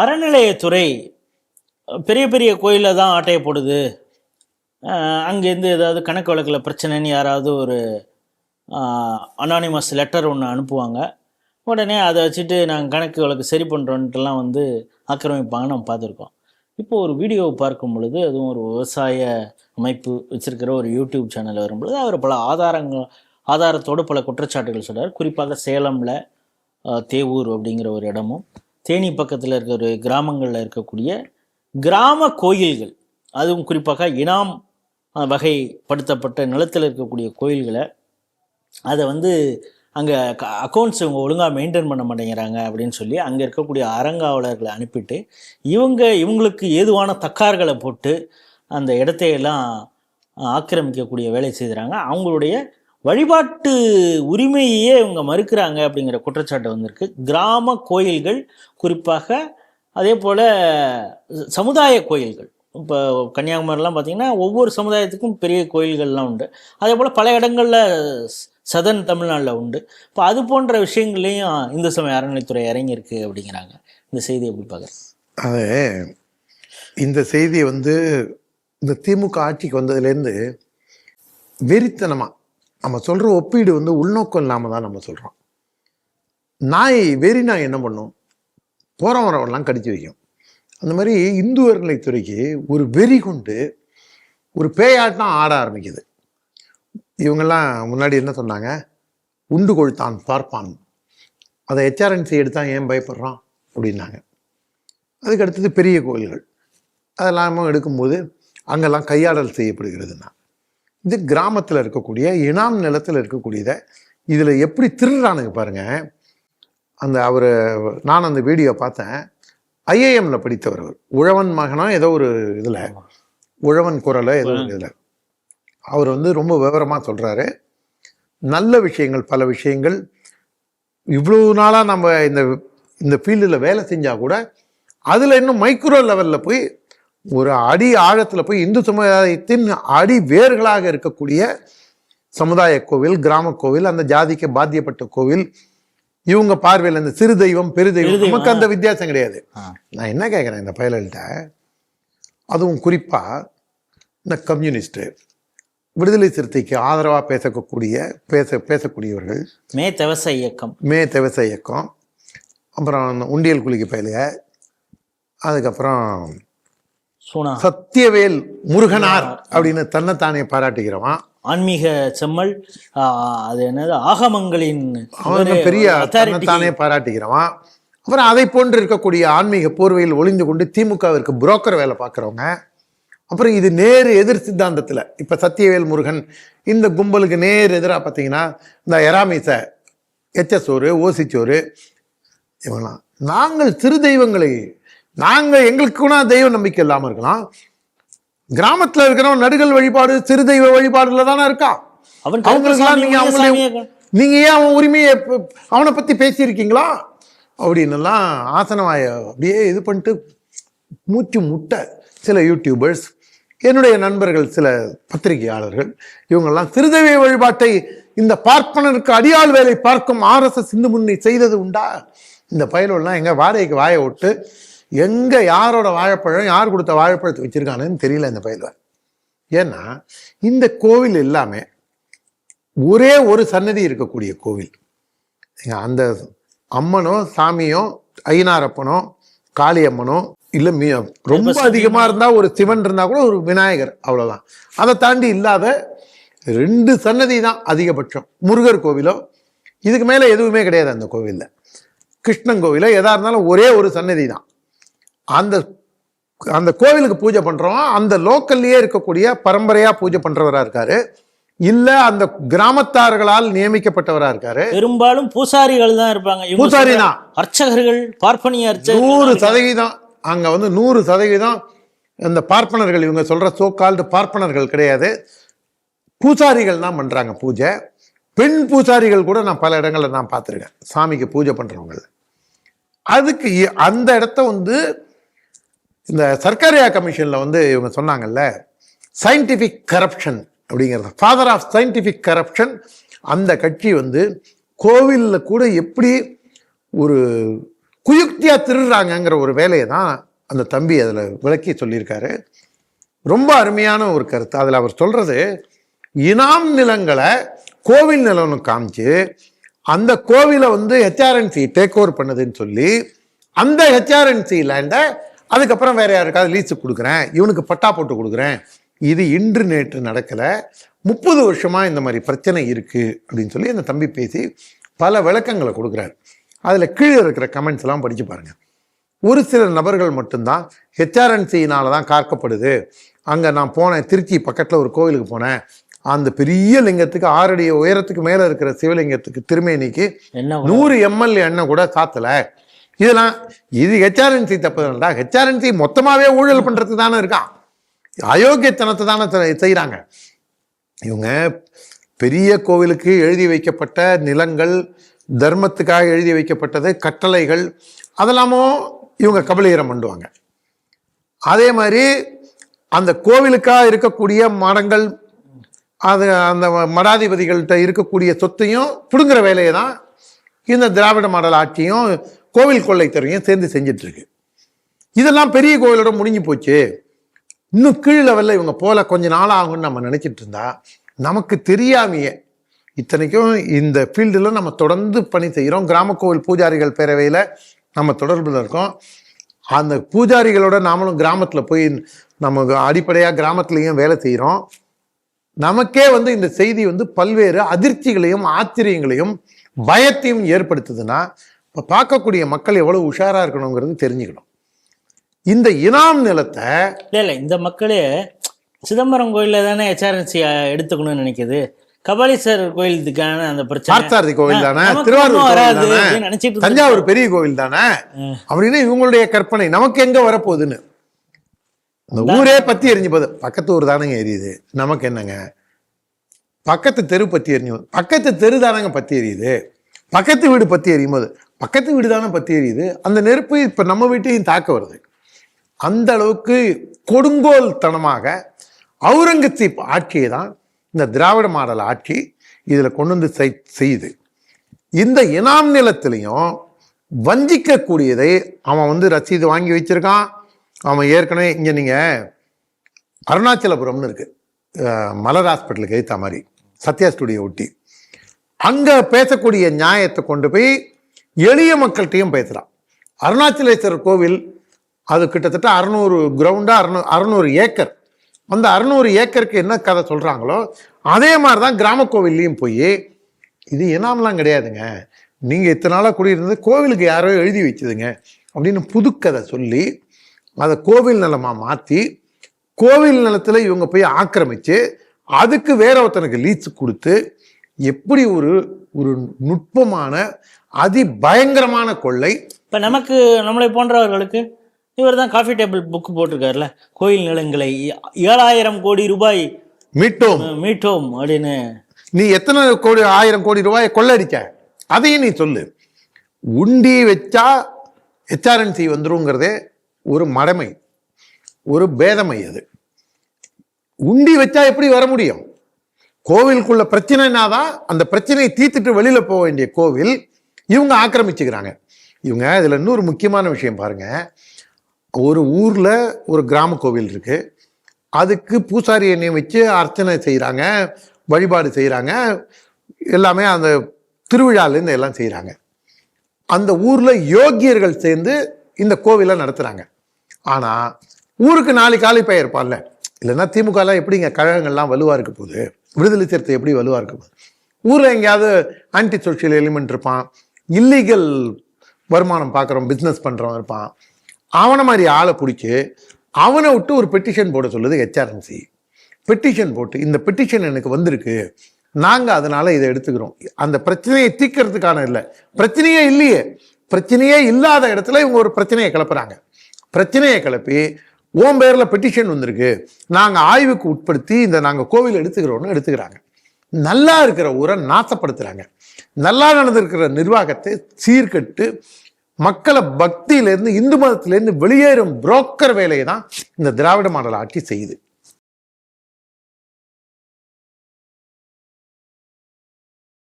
அறநிலையத்துறை பெரிய பெரிய கோயிலில் தான் ஆட்டையை போடுது. அங்கேருந்து ஏதாவது கணக்கு வழக்கில் பிரச்சனைன்னு யாராவது ஒரு அனானிமஸ் லெட்டர் ஒன்று அனுப்புவாங்க. உடனே அதை வச்சுட்டு நாங்கள் கணக்கு வழக்கு சரி பண்ணுறோன்ட்டுலாம் வந்து ஆக்கிரமிப்பாங்க நம்ம பார்த்துருக்கோம். இப்போ ஒரு வீடியோவை பார்க்கும் பொழுது அதுவும் ஒரு விவசாய அமைப்பு வச்சுருக்கிற ஒரு யூடியூப் சேனல் வரும்பொழுது அவர் பல ஆதாரங்கள் ஆதாரத்தோடு பல குற்றச்சாட்டுகள் சொல்கிறார் குறிப்பாக சேலமில் தேவூர் அப்படிங்கிற ஒரு இடமும் தேனி பக்கத்தில் இருக்கிற ஒரு கிராமங்களில் இருக்கக்கூடிய கிராம கோயில்கள் அதுவும் குறிப்பாக இனாம் வகைப்படுத்தப்பட்ட நிலத்தில் இருக்கக்கூடிய கோயில்களை அதை வந்து அங்கே அக்கௌண்ட்ஸ் இவங்க ஒழுங்காக மெயின்டைன் பண்ண மாட்டேங்கிறாங்க அப்படின்னு சொல்லி அங்கே இருக்கக்கூடிய அறங்காவலர்களை அனுப்பிட்டு இவங்க இவங்களுக்கு ஏதுவான தக்கார்களை போட்டு அந்த இடத்தையெல்லாம் ஆக்கிரமிக்கக்கூடிய வேலை செய்கிறாங்க அவங்களுடைய வழிபாட்டு உரிமையையே இவங்க மறுக்கிறாங்க அப்படிங்கிற குற்றச்சாட்டு வந்திருக்கு. கிராம கோயில்கள் குறிப்பாக அதே போல் சமுதாய கோயில்கள். இப்போ கன்னியாகுமரிலாம் பார்த்திங்கன்னா ஒவ்வொரு சமுதாயத்துக்கும் பெரிய கோயில்கள்லாம் உண்டு. அதே போல் பல இடங்களில் சதன் தமிழ்நாட்டில் உண்டு. இப்போ அது போன்ற விஷயங்கள்லையும் இந்து சமய அறநிலைத்துறை இறங்கியிருக்கு அப்படிங்கிறாங்க. இந்த செய்தி எப்படி பார்க்குறது அது இந்த செய்தியை வந்து இந்த திமுக ஆட்சிக்கு வந்ததுலேருந்து வெறித்தனமாக நம்ம சொல்கிற ஒப்பீடு வந்து உள்நோக்கம் இல்லாமல் தான் நம்ம சொல்கிறோம் நாய் வெறி நாய் என்ன பண்ணும்? போகிற வரவெல்லாம் கடிச்சு வைக்கும். அந்த மாதிரி இந்து அறநிலைத்துறைக்கு ஒரு வெறி கொண்டு ஒரு பேயாட்டம் ஆட ஆரம்பிக்குது. இவங்கெல்லாம் முன்னாடி என்ன சொன்னாங்க? உண்டு கொழுத்தான் பார்ப்பான். அதை ஹெச்ஆர்என்சி எடுத்தா ஏன் பயப்படுறான்? அப்படின்னாங்க. அதுக்கு அடுத்தது பெரிய கோயில்கள். அதெல்லாமும் எடுக்கும்போது அங்கெல்லாம் கையாடல் செய்யப்படுகிறதுனா இது கிராமத்தில் இருக்கக்கூடிய இனாம் நிலத்தில் இருக்கக்கூடியதை இதில் எப்படி திருடுறானுங்க பாருங்க. அந்த அவர் நான் அந்த வீடியோ பார்த்தேன். ஐஏஎம்ல படித்தவர் உழவன் மகனா ஏதோ ஒரு இதில் உழவன் குரலை ஏதோ ஒரு இதில். அவர் வந்து ரொம்ப விவரமாக சொல்கிறாரு நல்ல விஷயங்கள் பல விஷயங்கள். இவ்வளவு நாளாக நம்ம இந்த இந்த ஃபீல்டில் வேலை செஞ்சால் கூட அதில் இன்னும் மைக்ரோ லெவலில் போய் ஒரு அடி ஆழத்தில் போய் இந்து சமுதாயத்தின் அடி வேர்களாக இருக்கக்கூடிய சமுதாய கோவில் கிராம கோவில் அந்த ஜாதிக்கு பாத்தியப்பட்ட கோவில் இவங்க பார்வையில் இந்த சிறு தெய்வம் பெரு தெய்வம் பெருதெய்வம், நமக்கு அந்த வித்தியாசம் கிடையாது. நான் என்ன கேட்குறேன் இந்த பயல்கிட்ட அதுவும் குறிப்பாக இந்த கம்யூனிஸ்ட்டு விடுதலை சிறுத்தைக்கு ஆதரவாக பேசக்கூடிய பேச பேசக்கூடியவர்கள் மே தவச இயக்கம். மே தெவச இயக்கம் அப்புறம் அந்த உண்டியல் குளிக்க பயலுக அதுக்கப்புறம் சத்தியவேல் முருகனார் அப்படின்னு தன்னைத்தானே பாராட்டுகிறவன். ஆன்மீக செம்மல் அது என்னது? ஆகமங்களின் பெரிய. தன்னைத்தானே பாராட்டுகிறவன். அப்புறம் அதை போன்று இருக்கக்கூடிய ஆன்மீக போர்வையில் ஒளிந்து கொண்டு திமுகவிற்கு புரோக்கர் வேலை பார்க்குறவங்க. அப்புறம் இது நேர் எதிர் சித்தாந்தத்தில். இப்போ சத்தியவேல் முருகன் இந்த கும்பலுக்கு நேர் எதிராக பார்த்தீங்கன்னா இந்த எராமிச எச்சசோறு ஓசிச்சோறு இவங்களாம் நாங்கள் சிறு தெய்வங்களை நாங்கள் எங்களுக்கு கூட தெய்வ நம்பிக்கை இல்லாமல் இருக்கலாம். கிராமத்தில் இருக்கிறவன் நடுகள் வழிபாடு சிறு தெய்வ வழிபாடுல தானே இருக்கான் அவன் அவங்களுக்கெல்லாம் நீங்க கருப்பசாமி அவங்களே சாமியை நீங்க ஏன் அவன் உரிமையை அவனை பத்தி பேசியிருக்கீங்களா? அப்படின்னு எல்லாம் ஆசனவாய அப்படியே இது பண்ணிட்டு மூச்சு முட்டை சில யூடியூபர்ஸ் என்னுடைய நண்பர்கள் சில பத்திரிகையாளர்கள் இவங்கெல்லாம் திருதெய்வ வழிபாட்டை இந்த பார்ப்பனருக்கு அடியாள் வேலை பார்க்கும் ஆர்எஸ்எஸ் இந்து முன்னணி செய்தது உண்டா? இந்த பயலெல்லாம் எங்க வாடகைக்கு வாயை விட்டு எங்க யாரோட வாழைப்பழம் யார் கொடுத்த வாழைப்பழத்தை வச்சிருக்கானுன்னு தெரியல இந்த பயல ஏன்னா இந்த கோவில் எல்லாமே ஒரே ஒரு சன்னதி இருக்கக்கூடிய கோவில். அந்த அம்மனோ சாமியோ ஐநாரப்பனோ காளியம்மனோ இல்ல மீ ரொம்ப அதிகமா இருந்தா ஒரு சிவன் இருந்தா கூட ஒரு விநாயகர் அவ்வளவுதான். அதை தாண்டி இல்லாத ரெண்டு சன்னதி தான் அதிகபட்சம். முருகர் கோவிலோ இதுக்கு மேல எதுவுமே கிடையாது அந்த கோவில்ல. கிருஷ்ணன் கோவிலோ எதா இருந்தாலும் ஒரே ஒரு சன்னதி தான். அந்த அந்த கோவிலுக்கு பூஜை பண்றவன் அந்த லோக்கல்லையே இருக்கக்கூடிய பரம்பரையா பூஜை பண்றவரா இருக்காரு. இல்ல அந்த கிராமத்தார்களால் நியமிக்கப்பட்டவரா இருக்காரு. பெரும்பாலும் பூசாரிகள் தான் இருப்பாங்க. பூசாரி தான். அர்ச்சகர்கள் பார்ப்பனிய அர்ச்சகர்கள் நூறு சதவீதம் அங்க வந்து நூறு சதவீதம் இந்த பார்ப்பனர்கள் இவங்க சொல்ற சோக்கால்டு பார்ப்பனர்கள் கிடையாது. பூசாரிகள் தான் பண்றாங்க பூஜை. பெண் பூசாரிகள் கூட நான் பல இடங்கள்ல நான் பார்த்துருக்கேன். சாமிக்கு பூஜை பண்றவங்க. அதுக்கு அந்த இடத்த வந்து இந்த சர்க்காரியா கமிஷனில் வந்து இவங்க சொன்னாங்கல்ல சயின்டிஃபிக் கரப்ஷன் அப்படிங்கிறது. ஃபாதர் ஆஃப் சயின்டிஃபிக் கரப்ஷன் அந்த கட்சி வந்து கோவிலில் கூட எப்படி ஒரு குயுக்தியாக திருடுறாங்கங்கிற ஒரு வேலையை தான் அந்த தம்பி அதில் விளக்கி சொல்லியிருக்காரு. ரொம்ப அருமையான ஒரு கருத்து. அதில் அவர் சொல்கிறது இனாம் நிலங்களை கோவில் நிலம்னு காமிச்சு அந்த கோவிலை வந்து ஹெச்ஆர்என்சி டேக் ஓவர் பண்ணுதுன்னு சொல்லி அந்த ஹெச்ஆர்என்சி லேண்டை அதுக்கப்புறம் வேற யாருக்காவது லீஸு கொடுக்குறேன். இவனுக்கு பட்டா போட்டு கொடுக்குறேன். இது இன்று நேற்று நடக்கலை. முப்பது வருஷமா இந்த மாதிரி பிரச்சனை இருக்கு அப்படின்னு சொல்லி அந்த தம்பி பேசி பல விளக்கங்களை கொடுக்குறாரு. அதில் கீழே இருக்கிற கமெண்ட்ஸ் எல்லாம் படிச்சு பாருங்க. ஒரு சில நபர்கள் மட்டும்தான் ஹெச்ஆர்என்சியினால தான் காக்கப்படுது அங்கே நான் போனேன் திருச்சி பக்கத்தில் ஒரு கோவிலுக்கு போனேன். அந்த பெரிய லிங்கத்துக்கு ஆறடி உயரத்துக்கு மேலே இருக்கிற சிவலிங்கத்துக்கு திருமேனிக்கு நூறு எம்எல்ஏ எண்ணெய் கூட சாத்தலை. இதெல்லாம் இது ஹெச்ஆர்என்சி தப்புதான்டா ஹெச்ஆர்என்சி மொத்தமாகவே ஊழல் பண்ணுறது தானே இருக்கான் அயோக்கியத்தனத்தை தானே செய்கிறாங்க இவங்க பெரிய கோவிலுக்கு எழுதி வைக்கப்பட்ட நிலங்கள் தர்மத்துக்காக எழுதி வைக்கப்பட்டது கட்டளைகள் அதெல்லாமும் இவங்க கபலீரம் பண்ணுவாங்க அதே மாதிரி அந்த கோவிலுக்காக இருக்கக்கூடிய மரங்கள் அது அந்த மடாதிபதிகள்கிட்ட இருக்கக்கூடிய சொத்தையும் பிடுங்குற வேலையை தான் இந்த திராவிட மாடல் ஆட்சியும் கோவில் கொள்ளைத்துறையும் சேர்ந்து செஞ்சுட்டு இருக்கு இதெல்லாம் பெரிய கோவிலோட முடிஞ்சு போச்சு. இன்னும் கீழ் லெவலில் இவங்க போல கொஞ்ச நாள் ஆகும்னு நம்ம நினைச்சிட்டு இருந்தா நமக்கு தெரியாமையே இத்தனைக்கும் இந்த ஃபீல்டில் நம்ம தொடர்ந்து பணி செய்கிறோம் கிராம கோவில் பூஜாரிகள் பேரவையில் நம்ம தொடர்பில் இருக்கோம். அந்த பூஜாரிகளோட நாமளும் கிராமத்தில் போய் நமக்கு அடிப்படையாக கிராமத்துலேயும் வேலை செய்கிறோம் நமக்கே வந்து இந்த செய்தி வந்து பல்வேறு அதிர்ச்சிகளையும் ஆச்சரியங்களையும் பயத்தையும் ஏற்படுத்துதுன்னா இப்போ பார்க்கக்கூடிய மக்கள் எவ்வளவு உஷாராக இருக்கணுங்கிறது தெரிஞ்சுக்கணும். இந்த இனாம் நிலத்தை இல்லை இல்லை இந்த மக்களே சிதம்பரம் கோயிலில் தானே ஹெச்ஆர்என்சி எடுத்துக்கணும்னு நினைக்குது. கபாலீஸ்வரர் கோயிலுக்கான அந்த பிரச்சனை. பார்த்தசாரதி கோவில் தானே? திருவாரூர் நினைச்சிட்டு. தஞ்சாவூர் பெரிய கோவில் தானே? அப்படின்னு இவங்களுடைய கற்பனை. நமக்கு எங்க வரப்போகுதுன்னு? இந்த ஊரே பத்தி எரிஞ்சு போகுது. பக்கத்து ஊர் தானங்க எரியுது. நமக்கு என்னங்க? பக்கத்து தெரு பத்தி எரிஞ்சு போகுது. பக்கத்து தெரு தானங்க பத்தி எரியுது. பக்கத்து வீடு பத்தி எரியும் போது பக்கத்து வீடு தானே பத்தி எரியுது. அந்த நெருப்பு இப்போ நம்ம வீட்டையும் தாக்க வருது. அந்த அளவுக்கு கொடுங்கோல் தனமாக அவுரங்கசீப் ஆட்சியை தான் இந்த திராவிட மாடல் ஆட்சி இதில் கொண்டு வந்து செய்- செய்யுது. இந்த இனாம் நிலத்திலையும் வஞ்சிக்கக்கூடியதை அவன் வந்து ரசீது வாங்கி வச்சிருக்கான். அவன் ஏற்கனவே இங்கே நீங்கள் அருணாச்சலபுரம்னு இருக்குது மலர் ஹாஸ்பிட்டலுக்கு ஏற்ற மாதிரி சத்யா ஸ்டுடியோ ஒட்டி. அங்கே பேசக்கூடிய நியாயத்தை கொண்டு போய் எளிய மக்கள்கிட்டையும் பேசுகிறான் அருணாச்சலேஸ்வரர் கோவில் அது கிட்டத்தட்ட அறநூறு கிரவுண்டா அறுநூ அறநூறு ஏக்கர். அந்த அறநூறு ஏக்கருக்கு என்ன கதை சொல்கிறாங்களோ அதே மாதிரி தான் கிராம கோவில்லையும் போய் இது இனாம்லாம் கிடையாதுங்க. நீங்கள் இத்தனை நாளாக குடியிருந்தது கோவிலுக்கு யாரோ எழுதி வச்சுதுங்க அப்படின்னு புதுக்கதை சொல்லி அதை கோவில் நிலமாக மாற்றி கோவில் நிலத்தில் இவங்க போய் ஆக்கிரமித்து அதுக்கு வேற ஒருத்தனுக்கு லீஸ் கொடுத்து எப்படி ஒரு ஒரு நுட்பமான அதி பயங்கரமான கொள்ளை? இப்போ நமக்கு நம்மளை போன்றவர்களுக்கு இவர் தான் காஃபி டேபிள் புக் போட்டிருக்காருல்ல? கோயில் நிலங்களை ஏழாயிரம் கோடி ரூபாய் மீட்டோம். மீட்டோம் அப்படின்னு. நீ எத்தனை கோடி ஆயிரம் கோடி ரூபாயை கொள்ளடிச்ச அதையும் நீ சொல்லு. உண்டி வச்சா ஹெச்ஆர்என்சி வந்துருங்கிறதே ஒரு மடமை. ஒரு பேதமை அது. உண்டி வச்சா எப்படி வர முடியும்? கோவிலுக்குள்ள பிரச்சனைனா தான் அந்த பிரச்சனையை தீர்த்துட்டு வெளியில போக வேண்டிய கோவில் இவங்க ஆக்கிரமிச்சுக்கிறாங்க. இவங்க இதுல இன்னொரு முக்கியமான விஷயம் பாருங்க. ஒரு ஊர்ல ஒரு கிராம கோவில் இருக்கு. அதுக்கு பூசாரியை நியமித்து அர்ச்சனை செய்கிறாங்க வழிபாடு செய்கிறாங்க எல்லாமே அந்த திருவிழாலேருந்து எல்லாம் செய்கிறாங்க அந்த ஊரில் யோக்கியர்கள் சேர்ந்து இந்த கோவிலை நடத்துகிறாங்க ஆனால் ஊருக்கு நாளைக்கு காலை பெயர் இருப்பான்ல இல்லைன்னா திமுகலாம் எப்படிங்க கழகங்கள்லாம் வலுவாக இருக்க போகுது? விடுதலை சிறுத்தை எப்படி வலுவாக இருக்கும் ஊரில் எங்கேயாவது ஆன்டி சோஷியல் எலிமெண்ட் இருப்பான். இல்லீகல் வருமானம் பார்க்குறோம் பிஸ்னஸ் பண்ணுறவன் இருப்பான். அவனை மாதிரி ஆளை பிடிச்சி அவனை விட்டு ஒரு பெட்டிஷன் போட சொல்லுது ஹெச்ஆர்என்சி பெட்டிஷன் போட்டு இந்த பெட்டிஷன் எனக்கு வந்திருக்கு. நாங்கள் அதனால் இதை எடுத்துக்கிறோம். அந்த பிரச்சனையை தீக்கிறதுக்கான இல்லை. பிரச்சனையே இல்லையே. பிரச்சனையே இல்லாத இடத்துல இவங்க ஒரு பிரச்சனையை கிளப்புறாங்க. பிரச்சனையை கிளப்பி ஓம் பேரில் பெட்டிஷன் வந்திருக்கு. நாங்கள் ஆய்வுக்கு உட்படுத்தி இந்த நாங்கள் கோவில் எடுத்துக்கிறோன்னு எடுத்துக்கிறாங்க. நல்லா இருக்கிற ஊரை நாசப்படுத்துகிறாங்க நல்லா நடந்திருக்கிற நிர்வாகத்தை சீர்கட்டு மக்களை பக்தியிலேருந்து இந்து மதத்திலேருந்து வெளியேறும் புரோக்கர் வேலையை தான் இந்த திராவிட மாடல் ஆட்சி செய்யுது.